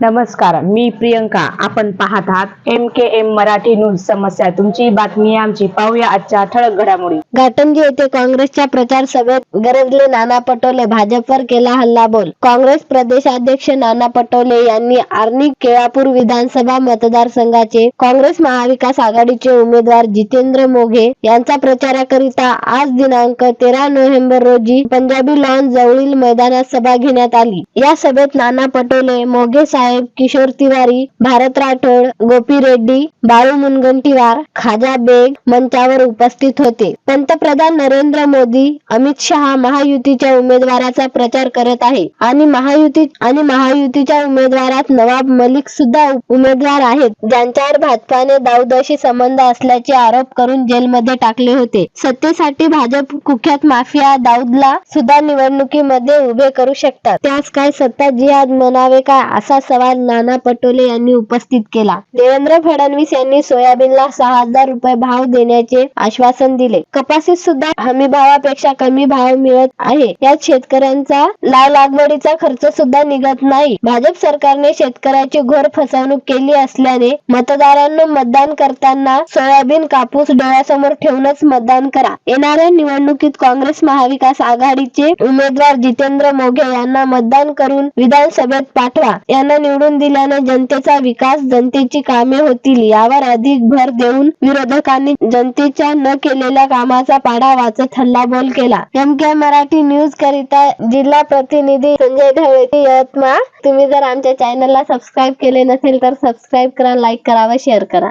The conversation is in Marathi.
नमस्कार मी प्रियंका. आपण पाहत आहात M K M Marathi news समस्या. तुमची बातमी आमची. पाहूया आजच्या ठळक घडामोडी. घाटंजी येथे काँग्रेसच्या प्रचार सभेत गरजले नाना पटोले भाजपवर केला हल्लाबोल. काँग्रेस प्रदेशाध्यक्ष नाना पटोले यांनी आर्णी केळापूर विधानसभा मतदारसंघाचे काँग्रेस महाविकास आघाडीचे उमेदवार जितेंद्र मोघे यांचा प्रचाराकरिता आज दिनांक तेरा नोव्हेंबर रोजी पंजाबी लॉन जवळील मैदानात सभा घेण्यात आली. या सभेत नाना पटोले मोघे साहेब साहेब किशोर तिवारी भारत राठोड गोपी रेड्डी बाळू मुनगंटीवार खाजा बेग मंचावर उपस्थित होते. पंतप्रधान नरेंद्र मोदी अमित शहा महायुतीच्या उमेदवाराचा प्रचार करत आहे. आणि महायुती आणि महायुतीच्या उमेदवारात नवाब मलिक सुद्धा उमेदवार आहेत. ज्यांच्यावर भाजपाने दाऊदशी संबंध असल्याचे आरोप करून जेलमध्ये टाकले होते. सत्तेसाठी भाजप कुख्यात माफिया दाऊदला सुद्धा निवडणुकीमध्ये उभे करू शकतात. त्यास काय सत्ता जिहाद म्हणावे का असा सवाल नाना पटोले यांनी उपस्थित केला. देवेंद्र फडणवीस यांनी सोयाबीनला सहा हजार रुपये भाव देण्याचे आश्वासन दिले. कपासीत सुद्धा हमी भावापेक्षा कमी भाव मिळत आहे. यात शेतकऱ्यांचा लाल लागवडीचा खर्च सुद्धा निघत नाही. भाजप सरकारने शेतकऱ्याची घोर फसवणूक केली असल्याने मतदारांना मतदान करताना सोयाबीन कापूस डोळ्यासमोर ठेवूनच मतदान करा. येणाऱ्या निवडणुकीत काँग्रेस महाविकास आघाडीचे उमेदवार जितेंद्र मोघे यांना मतदान करून विधानसभेत पाठवा. यांना निवडून दिल्याने जनतेचा विकास जनतेची कामे होतील यावर अधिक भर देऊन विरोधकांनी जनतेच्या न केलेल्या कामाचा पाडा वाचत हल्लाबोल केला. एम के मराठी न्यूज करिता जिल्हा प्रतिनिधी संजय ढवळे यवतमाळ. तुम्ही जर आमच्या चॅनलला सबस्क्राईब केले नसेल तर सबस्क्राईब करा लाईक करा व शेअर करा.